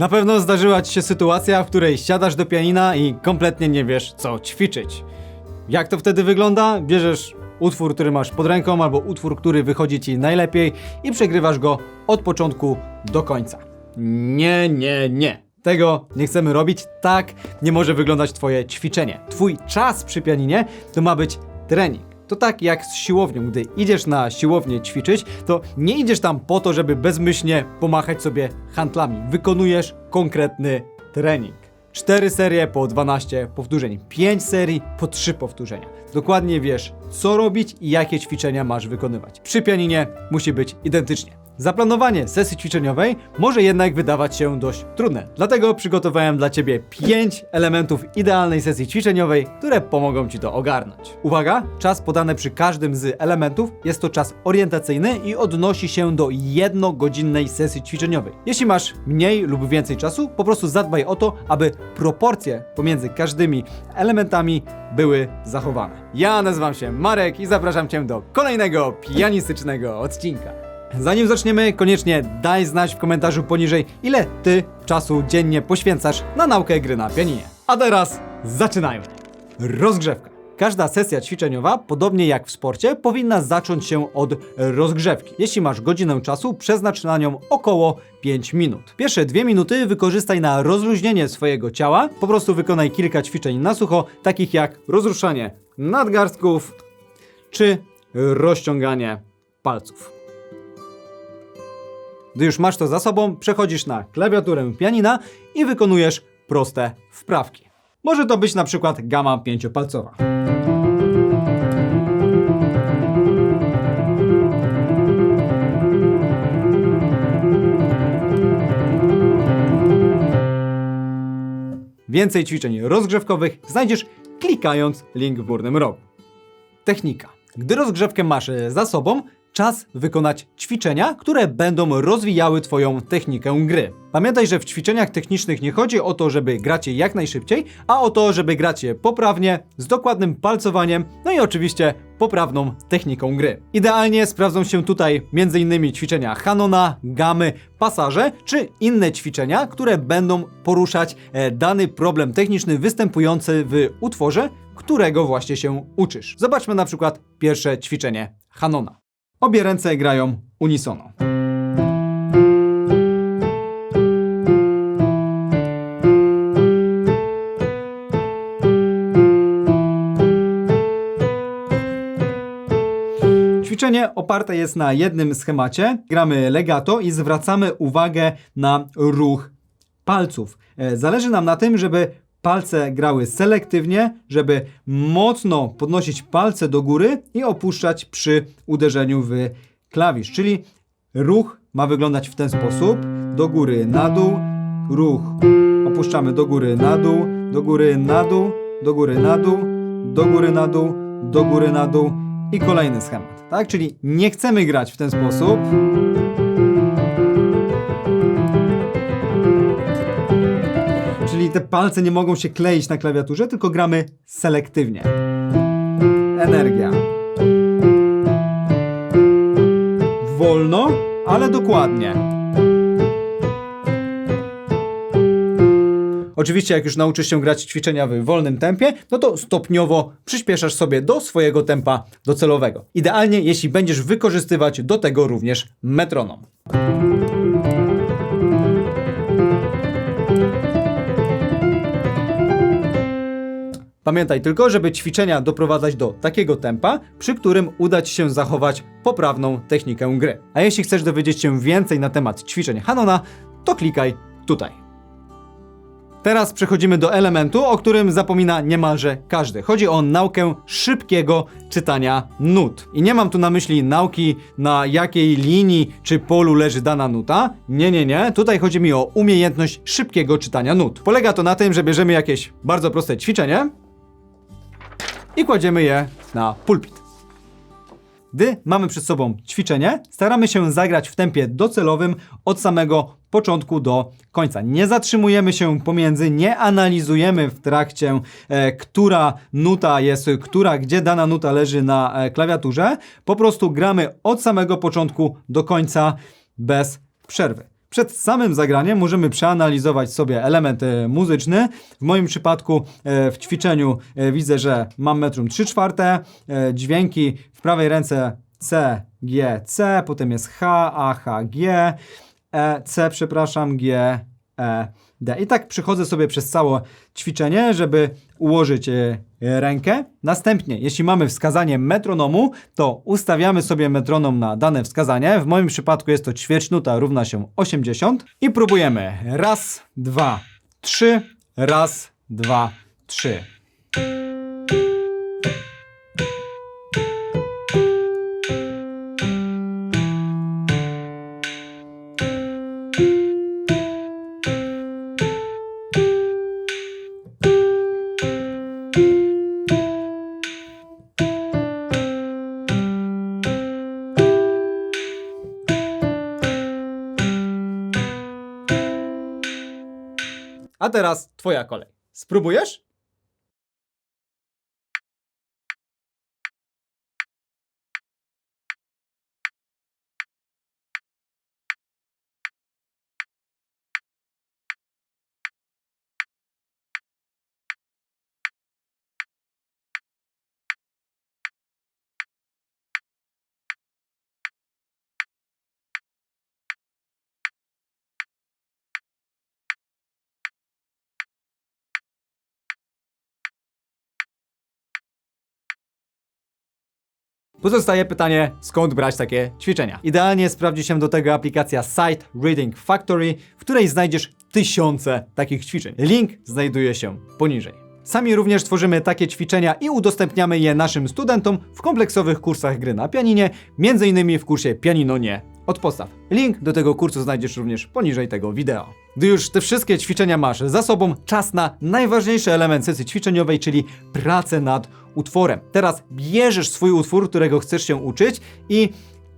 Na pewno zdarzyła ci się sytuacja, w której siadasz do pianina i kompletnie nie wiesz, co ćwiczyć. Jak to wtedy wygląda? Bierzesz utwór, który masz pod ręką, albo utwór, który wychodzi ci najlepiej i przegrywasz go od początku do końca. Nie, nie, nie. Tego nie chcemy robić. Tak nie może wyglądać Twoje ćwiczenie. Twój czas przy pianinie to ma być trening. To tak jak z siłownią. Gdy idziesz na siłownię ćwiczyć, to nie idziesz tam po to, żeby bezmyślnie pomachać sobie handlami. Wykonujesz konkretny trening. 4 serie po 12 powtórzeń, 5 serii po 3 powtórzenia. Dokładnie wiesz, co robić i jakie ćwiczenia masz wykonywać. Przy pianinie musi być identycznie. Zaplanowanie sesji ćwiczeniowej może jednak wydawać się dość trudne. Dlatego przygotowałem dla Ciebie 5 elementów idealnej sesji ćwiczeniowej, które pomogą Ci to ogarnąć. Uwaga, czas podany przy każdym z elementów jest to czas orientacyjny i odnosi się do jednogodzinnej sesji ćwiczeniowej. Jeśli masz mniej lub więcej czasu, po prostu zadbaj o to, aby proporcje pomiędzy każdymi elementami były zachowane. Ja nazywam się Marek i zapraszam Cię do kolejnego pianistycznego odcinka. Zanim zaczniemy, koniecznie daj znać w komentarzu poniżej, ile ty czasu dziennie poświęcasz na naukę gry na pianinie. A teraz zaczynajmy. Rozgrzewka. Każda sesja ćwiczeniowa, podobnie jak w sporcie, powinna zacząć się od rozgrzewki. Jeśli masz godzinę czasu, przeznacz na nią około 5 minut. Pierwsze dwie minuty wykorzystaj na rozluźnienie swojego ciała. Po prostu wykonaj kilka ćwiczeń na sucho, takich jak rozruszanie nadgarstków czy rozciąganie palców. Gdy już masz to za sobą, przechodzisz na klawiaturę pianina i wykonujesz proste wprawki. Może to być na przykład gama pięciopalcowa. Więcej ćwiczeń rozgrzewkowych znajdziesz klikając link w górnym rogu. Technika. Gdy rozgrzewkę masz za sobą, czas wykonać ćwiczenia, które będą rozwijały Twoją technikę gry. Pamiętaj, że w ćwiczeniach technicznych nie chodzi o to, żeby grać je jak najszybciej, a o to, żeby grać je poprawnie, z dokładnym palcowaniem, no i oczywiście poprawną techniką gry. Idealnie sprawdzą się tutaj m.in. ćwiczenia Hanona, gamy, pasaże, czy inne ćwiczenia, które będą poruszać e, dany problem techniczny występujący w utworze, którego właśnie się uczysz. Zobaczmy na przykład pierwsze ćwiczenie Hanona. Obie ręce grają unisono. Ćwiczenie oparte jest na jednym schemacie. Gramy legato i zwracamy uwagę na ruch palców. E, Zależy nam na tym, żeby palce grały selektywnie, żeby mocno podnosić palce do góry i opuszczać przy uderzeniu w klawisz. Czyli ruch ma wyglądać w ten sposób: do góry, na dół, ruch. Opuszczamy do góry, na dół, do góry, na dół, do góry, na dół, do góry, na dół, do góry, na dół i kolejny schemat. Tak? Czyli nie chcemy grać w ten sposób. Czyli te palce nie mogą się kleić na klawiaturze, tylko gramy selektywnie. Energia. Wolno, ale dokładnie. Oczywiście, jak już nauczysz się grać ćwiczenia w wolnym tempie, no to stopniowo przyspieszasz sobie do swojego tempa docelowego. Idealnie, jeśli będziesz wykorzystywać do tego również metronom. Pamiętaj tylko, żeby ćwiczenia doprowadzać do takiego tempa, przy którym uda Ci się zachować poprawną technikę gry. A jeśli chcesz dowiedzieć się więcej na temat ćwiczeń Hanona, to klikaj tutaj. Teraz przechodzimy do elementu, o którym zapomina niemalże każdy. Chodzi o naukę szybkiego czytania nut. I nie mam tu na myśli nauki, na jakiej linii czy polu leży dana nuta. Nie, nie, nie. Tutaj chodzi mi o umiejętność szybkiego czytania nut. Polega to na tym, że bierzemy jakieś bardzo proste ćwiczenie i kładziemy je na pulpit. Gdy mamy przed sobą ćwiczenie, staramy się zagrać w tempie docelowym od samego początku do końca. Nie zatrzymujemy się pomiędzy, nie analizujemy w trakcie, e, która nuta jest, która, gdzie dana nuta leży na e, klawiaturze. Po prostu gramy od samego początku do końca bez przerwy. Przed samym zagraniem możemy przeanalizować sobie element muzyczny. W moim przypadku e, w ćwiczeniu e, widzę, że mam metrum 3 czwarte, e, dźwięki w prawej ręce C, G, C, potem jest H, A, H, G, E, C, przepraszam, G, E, D. I tak przychodzę sobie przez całe ćwiczenie, żeby ułożyć e, rękę. Następnie, jeśli mamy wskazanie metronomu, to ustawiamy sobie metronom na dane wskazanie. W moim przypadku jest to ćwierćnuta równa się 80 i próbujemy. Raz, dwa, trzy, raz, dwa, trzy. A teraz twoja kolej. Spróbujesz? Pozostaje pytanie, skąd brać takie ćwiczenia. Idealnie sprawdzi się do tego aplikacja Sight Reading Factory, w której znajdziesz tysiące takich ćwiczeń. Link znajduje się poniżej. Sami również tworzymy takie ćwiczenia i udostępniamy je naszym studentom w kompleksowych kursach gry na pianinie, m.in. w kursie Pianino Nie od podstaw. Link do tego kursu znajdziesz również poniżej tego wideo. Gdy już te wszystkie ćwiczenia masz za sobą, czas na najważniejszy element sesji ćwiczeniowej, czyli pracę nad utworem. Teraz bierzesz swój utwór, którego chcesz się uczyć i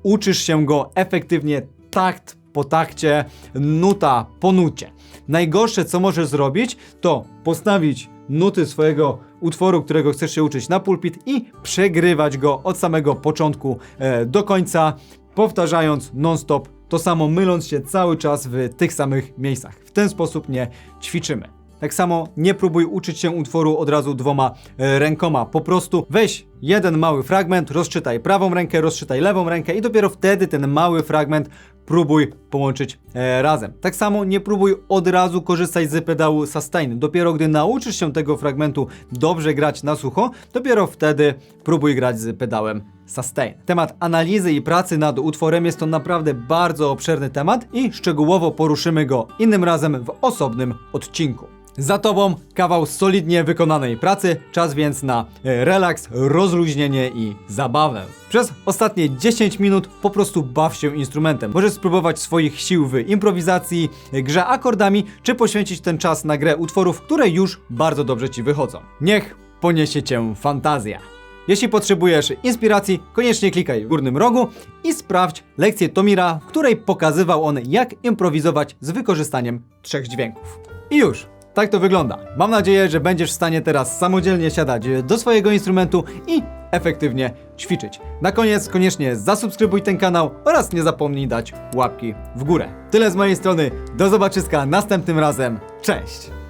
uczysz się go efektywnie takt po takcie, nuta po nucie. Najgorsze, co możesz zrobić, to postawić nuty swojego utworu, którego chcesz się uczyć na pulpit i przegrywać go od samego początku e, do końca, powtarzając non-stop to samo, myląc się cały czas w tych samych miejscach. W ten sposób nie ćwiczymy. Tak samo nie próbuj uczyć się utworu od razu dwoma e, rękoma. Po prostu weź jeden mały fragment, rozczytaj prawą rękę, rozczytaj lewą rękę i dopiero wtedy ten mały fragment próbuj połączyć e, razem. Tak samo nie próbuj od razu korzystać z pedału sustain. Dopiero gdy nauczysz się tego fragmentu dobrze grać na sucho, dopiero wtedy próbuj grać z pedałem sustain. Temat analizy i pracy nad utworem jest to naprawdę bardzo obszerny temat i szczegółowo poruszymy go innym razem w osobnym odcinku. Za tobą kawał solidnie wykonanej pracy, czas więc na e, relaks, rozluźnienie i zabawę. Przez ostatnie 10 minut po prostu baw się instrumentem. Możesz spróbować swoich sił w improwizacji, grze akordami, czy poświęcić ten czas na grę utworów, które już bardzo dobrze ci wychodzą. Niech poniesie cię fantazja. Jeśli potrzebujesz inspiracji, koniecznie klikaj w górnym rogu i sprawdź lekcję Tomira, w której pokazywał on jak improwizować z wykorzystaniem trzech dźwięków. I już! Tak to wygląda. Mam nadzieję, że będziesz w stanie teraz samodzielnie siadać do swojego instrumentu i efektywnie ćwiczyć. Na koniec koniecznie zasubskrybuj ten kanał oraz nie zapomnij dać łapki w górę. Tyle z mojej strony. Do zobaczyska następnym razem. Cześć!